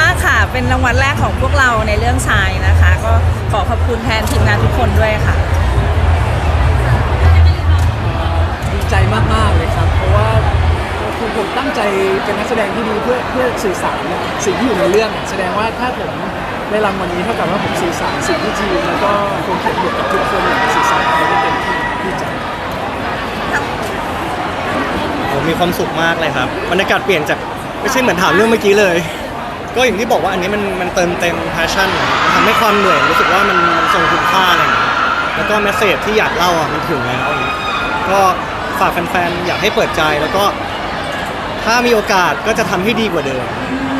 มากค่ะ เป็นรางวัลแรกของพวกเราในเรื่องชายนะคะ ก็ขอขอบคุณแทนทีมงานทุกคนด้วยค่ะ ดีใจมาก ๆ เลยครับ เพราะว่าคือผมตั้งใจเป็นนักแสดงที่ดีเพื่อเพื่อสื่อสารสิ่งที่อยู่ในเรื่อง แสดงว่าถ้าผมได้รางวัลนี้เท่ากับว่าผมสื่อสารสิ่งที่ทีมแล้วก็คนเขียนบทกับทุกคนเนี่ยสื่อสารไปได้เต็มที่ดีใจ ผมมีความสุขมากเลยครับบรรยากาศเปลี่ยนจากไม่ใช่เหมือนถามเรื่องเมื่อกี้เลย ก็อย่างที่บอกว่าอันนี้มันมันเติมเต็ม passion อะมันทำให้ความเหนื่อยรู้สึกว่ามันมันทรงคุณค่าอะไรอย่างเงี้ยแล้วก็แมสเซจที่อยากเล่าอะมันถึงแล้วอย่างเงี้ยก็ฝากแฟนๆอยากให้เปิดใจแล้วก็ ถ้ามีโอกาสก็จะทำให้ดีกว่าเดิม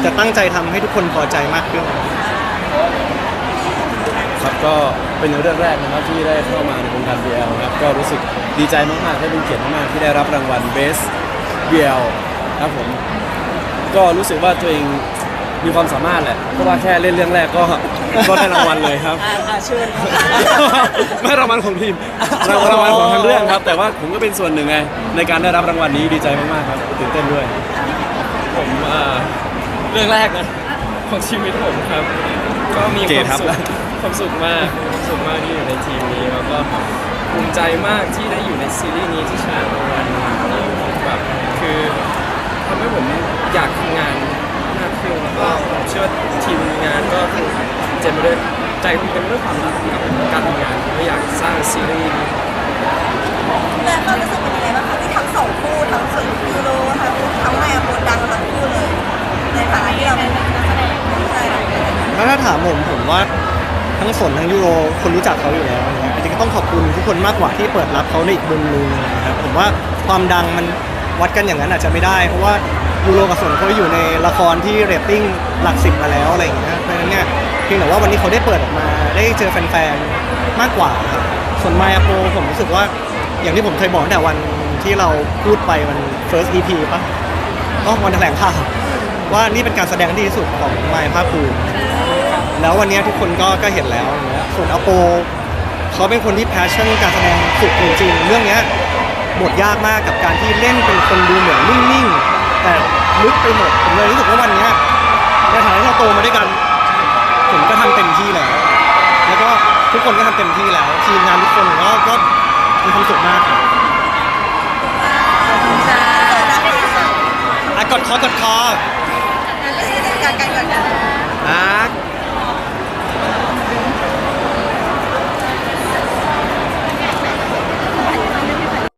จะตั้งใจทำให้ทุกคนพอใจมากขึ้น ครับก็เป็นเรื่องแรกนะครับที่ได้เข้ามาในวงการ BL ครับก็รู้สึกดีใจมากๆและเป็นเกียรติมากๆที่ได้รับรางวัล Best BL ครับผมก็รู้สึกว่าตัวเอง มีความสามารถแหละเพราะว่าแค่เล่นเรื่องแรกก็ก็ได้รางวัลเลยครับเชิญไม่รางวัลของทีมรางรางวัลของทั้งเรื่องครับ แต่ว่าผมก็เป็นส่วนหนึ่งไงในการได้รับรางวัลนี้ดีใจมากๆครับตื่นเต้นด้วย ผมเอ่อเรื่องแรกนะของชีวิตผมครับ ก็มีเกครวาดมครับ สุขความสุขมากความสุขมากที่อยู่ในทีมนี้แล้วก็ภูมิใจมากที่ได้อยู่ในซีรีส์นี้ที่ชนะรางวัลนี้แบบคือทำให้ผมอยากทำงานมากขึ้นแล้วก็ผมเชื่อว่าทีมงานก็เจ็บไปด้วยใจคุณเป็นด้วยความรักกับการทำงานก็อยากสร้างซีรีส์แต่ควารู้สึกเป็นยังไงบ้างคะที่ทั้งสองคู่ทั้งส่วนยูโรทั้งทั้งไมอาโปดังทั้งคู่เลยในฐานะที่เราเป็นนักแสดงใช่ถ้าถ้าถามผมผมว่าทั้งสนทั้งยูโรคนรู้จักเขาอยู่แล้วนะครับจริงๆก็ต้องขอบคุณทุกคนมากกว่าที่เปิดรับเขาในอีกมุมนึงนะครับผมว่าความดังมันวัดกันอย่างนั้นอาจจะไม่ได้ เพราะว่า ยูโรกับสนเขาอยู่ในละครที่เรตติ้งหลักสิบมาแล้วอะไรอย่างเงี้ยเพราะฉะนั้นเนี่ยเพียงแต่ว่าวันนี้เขาได้เปิดออกมาได้เจอแฟนๆมากกว่าครับส่วนมายาโปผมรู้สึกว่าอย่างที่ผมเคยบอกตั้งแต่วันที่เราพูดไปวัน first EP ปะก็วันแถลงข่าวว่านี่เป็นการแสดงที่ดีที่สุดของมายภาคภูมิแล้ววันนี้ทุกคนก็ก็เห็นแล้วอย่างเงี้ยส่วนอาโปเขาเป็นคนที่แพชชั่นการแสดงสุดจริงๆเรื่องเนี้ยบทยากมากกับการที่เล่นเป็นคนดูเหมือนนิ่งๆ แต่ลึกไปหมดผมเลยรู้สึกว่าวันนี้ในฐานะที่เราโตมาด้วยกัน ผมก็ทำเต็มที่แล้ว แล้วก็ทุกคนก็ทำเต็มที่แล้วทีมงานทุกคนก็ก็มีความสุขมากครับอะกดคอกดคอ การการการ